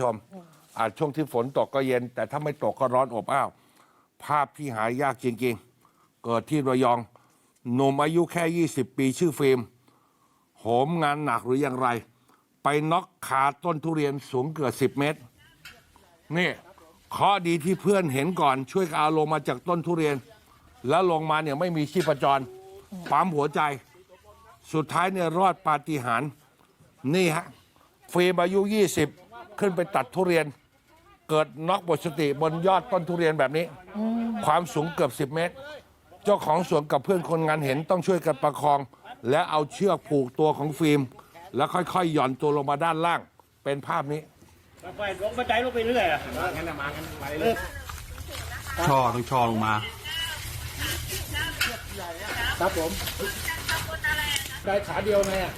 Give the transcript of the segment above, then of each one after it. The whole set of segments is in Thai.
ชมอาจช่วงที่ฝนตกก็เย็น แต่ถ้าไม่ตกก็ร้อนอบอ้าว ภาพที่หายากจริงๆ เกิดที่ระยองหนุ่มอายุแค่ 20 ปีชื่อฟิล์มโหมงานหนักหรืออย่างไร ไปน็อกขาต้นทุเรียนสูงเกือบ10 เมตร นี่เคราะห์ดีที่เพื่อนเห็นก่อนช่วยเอาลงมาจากต้นทุเรียน แล้วลงมาเนี่ยไม่มีชีพจรปั๊มหัวใจ สุดท้ายเนี่ยรอดปาฏิหาริย์นี่ฮะฟิล์มอายุ 20 ขึ้นไปตัดทุเรียน เกิดน็อกหมดสติบนยอดต้นทุเรียนแบบนี้ ความสูงเกือบ 10 เมตร เจ้าของสวนกับเพื่อนคนงานเห็นต้องช่วยกันประคอง และเอาเชือกผูกตัวของฟิล์ม แล้วค่อยๆหย่อนตัวลงมาด้านล่าง เป็นภาพนี้ ไปลงบันไดลงไปเรื่อยอะช่อต้องช่อลงมา ครับผมได้ขาเดียวไงอะ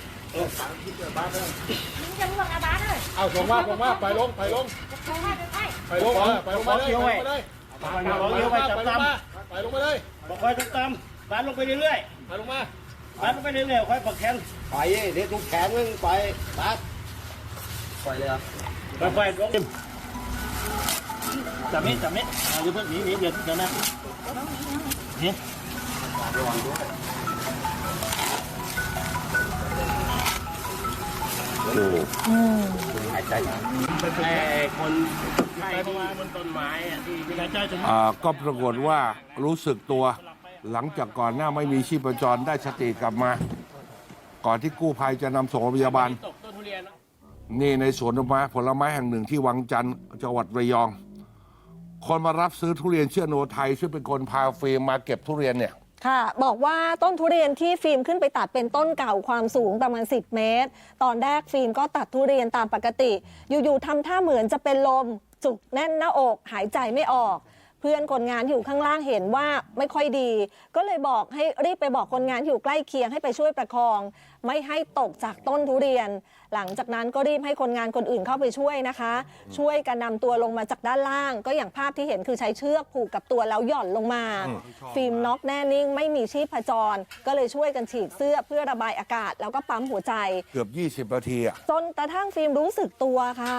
จะล่วงอาบ้านเลยเอาส่งมาส่งมาไปลงไปลงใครให้ไปไป ไปลงเออไปลงมาเลยไปลงมาเลยไปลงเยอะไปไปลงตามมาไปลงมาเลยๆบอกคอยตามๆบ้านลงไปเรื่อยไปลงมาๆบ้านลงไปเรื่อยๆคอยปักแขนไปเดี๋ยวทุกแขนมึงไปตัดไปเลยอะไปๆลงจับมิดจับมิดเอาอย่าเพิ่งหนีหนีเดี๋ยวเดี๋ยวนะนี่ ไอ้คนไข้ที่บนต้นไม้อะที่ที่หายใจถึงอ่าก็ปรากฏว่ารู้สึกตัว หลังจากก่อนหน้าไม่มีชีพจรได้สติกลับมา ก่อนที่กู้ภัยจะนำส่งโรงพยาบาล ตกต้นทุเรียนนี่ในสวนผลไม้ผลไม้แห่งหนึ่งที่วังจันทร์จังหวัดระยอง คนมารับซื้อทุเรียนเชื่อโนไทยซึ่งเป็นคนพาฟิล์มมาเก็บทุเรียนเนี่ย ค่ะ บอกว่าต้นทุเรียนที่ฟิล์มขึ้นไปตัดเป็นต้นเก่าความสูงประมาณ 10 เมตร ตอนแรกฟิล์มก็ตัดทุเรียนตามปกติ อยู่ๆทำท่าเหมือนจะเป็นลม จุกแน่นหน้าอก หายใจไม่ออก เพื่อนคนงานอยู่ข้างล่างเห็นว่าไม่ค่อยดี ก็เลยบอกให้รีบไปบอกคนงานที่อยู่ใกล้เคียงให้ไปช่วยประคอง ไม่ให้ตกจากต้นทุเรียน หลังจากนั้นก็รีบให้คนงานคนอื่นเข้าไปช่วยนะคะ ช่วยกันนำตัวลงมาจากด้านล่าง ก็อย่างภาพที่เห็นคือใช้เชือกผูกกับตัวแล้วหย่อนลงมา ฟิล์มน็อกแน่นิ่ง ไม่มีชีพจร ก็เลยช่วยกันฉีดเสื้อเพื่อระบายอากาศ แล้วก็ปั๊มหัวใจ เกือบ 20นาทีอะจนกระทั่งฟิล์มรู้สึกตัวค่ะ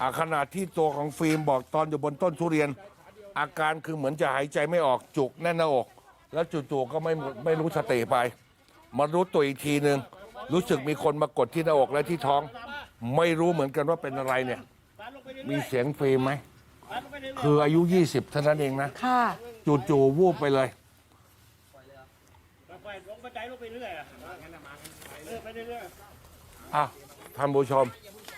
อะขณะที่ตัวของฟิล์มบอกตอนอยู่บนต้นทุเรียน อาการคือเหมือนจะหายใจไม่ออกจุกแน่นหน้าอก แล้วจู่ๆก็ไม่ไม่รู้สติไป มารู้ตัวอีกทีหนึ่งรู้สึกมีคนมากดที่หน้าอกและที่ท้อง ไม่รู้เหมือนกันว่าเป็นอะไรเนี่ยบ้านลงไปเรื่อยมีเสียงฟิล์มไหมๆบ้านลงไปเรื่อยๆคืออายุ 20เท่านั้นเองนะ ค่ะ จู่ๆวูบไปเลยไปลงบันไดลงไปเรื่อยอะเออไปเรื่อย อะท่านผู้ชมๆ